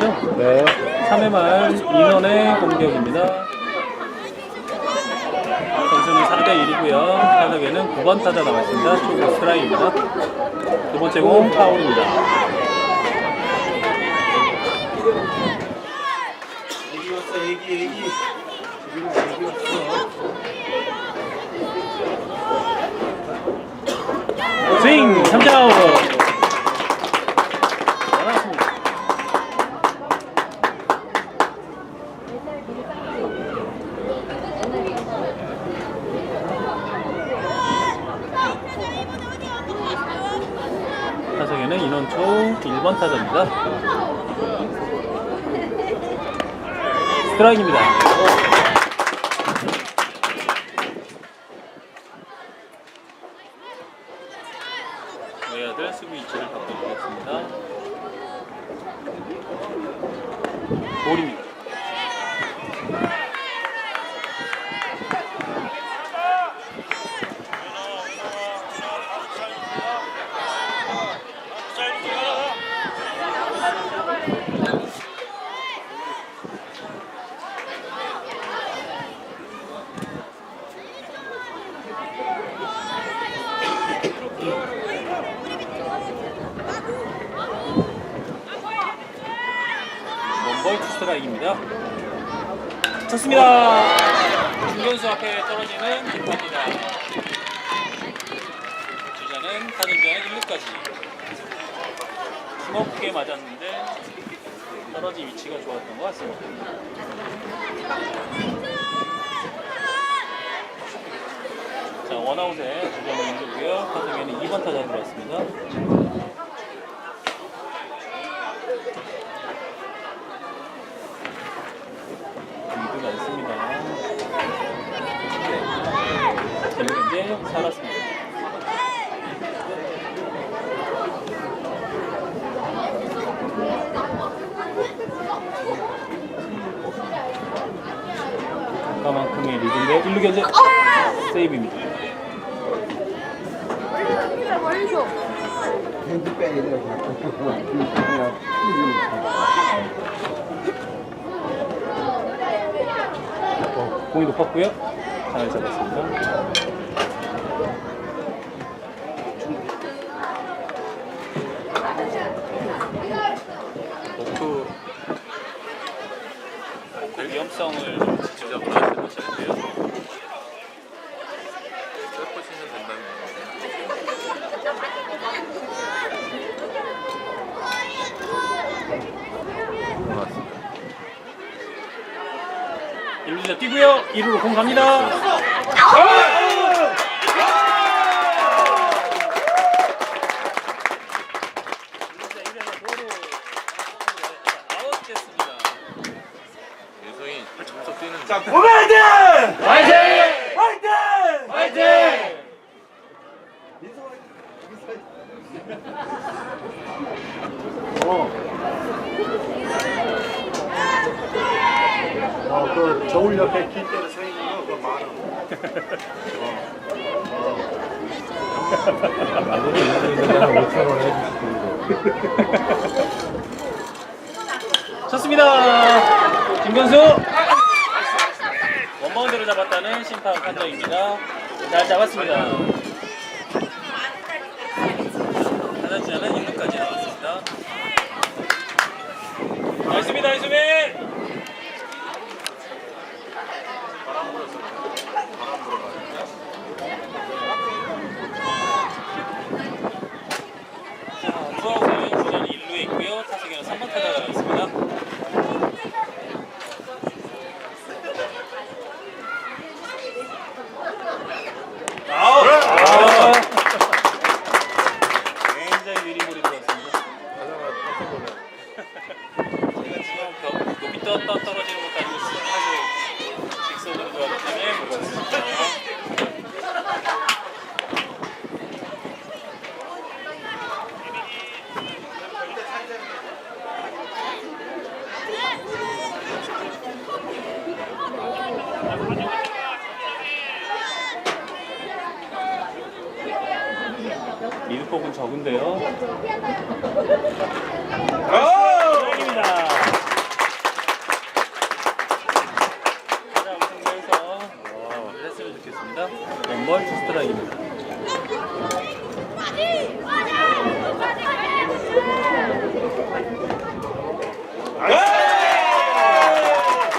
아시죠? 네. 3회 말 인원의 공격입니다. 점수는 4대 1이고요. 타석에는 9번 타자 나와 있습니다. 초구 스트라이크입니다. 두 번째 공 파울입니다. 스윙 3자 타석에는 인원초 1번 타자입니다. 스트라이크입니다. 볼입니다. 원볼 투스트라이크입니다. 쳤습니다. 중견수 앞에 떨어지는 뒷입니다 주자는 타점자는 1루까지. 힘없게 맞았는데 떨어진 위치가 좋았던 것 같습니다. 자 원아웃에 두점 연주고요. 타석에는 2번 타자 들어왔습니다. 리드가 있습니다. 살았습니다. 아까만큼의 리드인데 1루 견제 세이브입니다. 핸드백에다가 자꾸 어, 공이 높았고요. 잘 잡았습니다. 그 위험성을 직접 말씀하시는데요. 세포시는 된다는 거. 고맙습니다. 1루자 뛰고요. 2루로 공 갑니다. 예성이 보면 돼! 화이팅! 화이팅! 화이팅! 어. 어, 그 저울 옆에 긴 때로 서 있는 거, 그거 만 원. 쳤습니다. 김건수 잡았다는 심판 판정입니다. 잘 잡았습니다. 타자주자는 1루까지 나왔습니다. 나이스입니다, 나이스입니다. 투아웃은 주자는 1루에 있고요. 타석에는 3번 타자가 있습니다. 아웃! 아. 굉장히 느리머리 들어왔습니다. 제가 지금 벽 높이 떠, 떠 떨어지는 아니고 아주 직선으로 때문에 무겁습니다. 리드폭은 적은데요. 스트라이크입니 다.